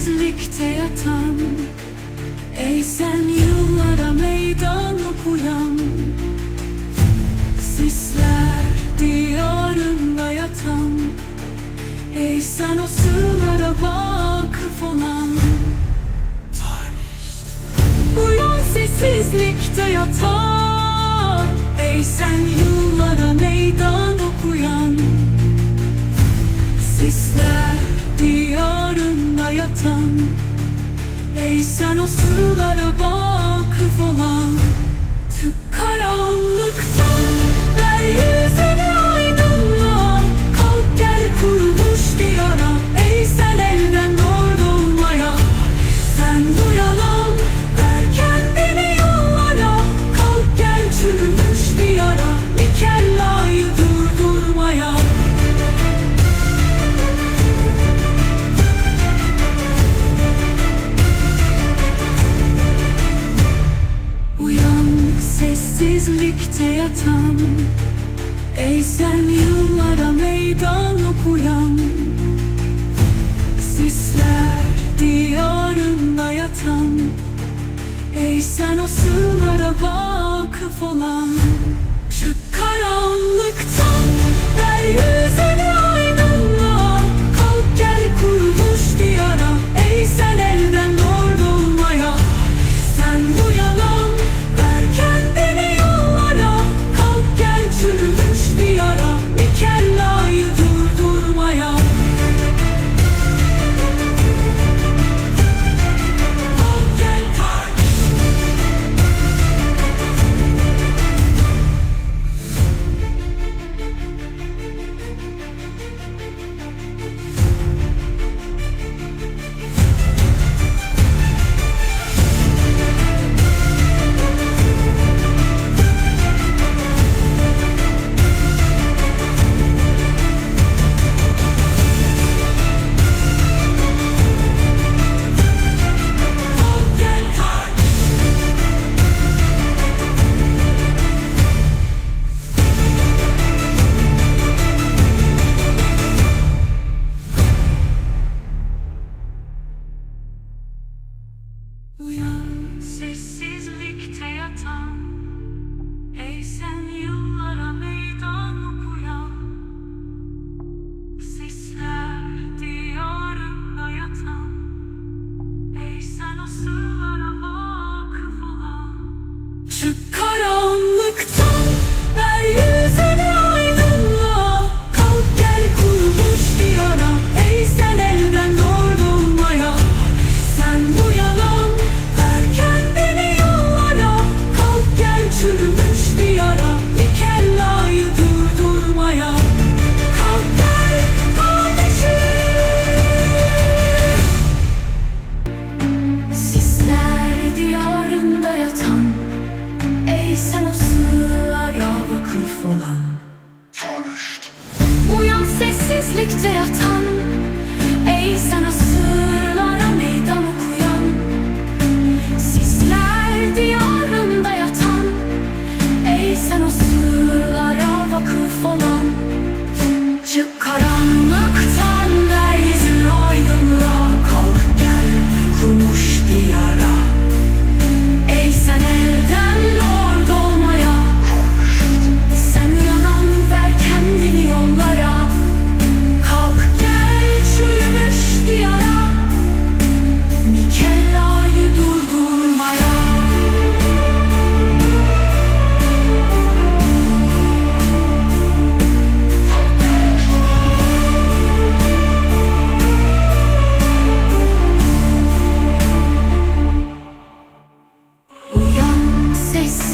sessizlikte yatan Ey sen yıllara meydan okuyan Sisler diyarında yatan Ey sen o sırlara vakıf olan. Uyan sessizlikte yatan Ey sen yıllara meydan okuyan Sisler yatan Ey sen o sırlara vakıf olan Tık karanlıktan ben yatan Ey sen yıllara meydan okuyan Sisler diyarında yatan Ey sen o sırlara vakıf olan. Şu karanlıkta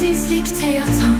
sensizlikte yatan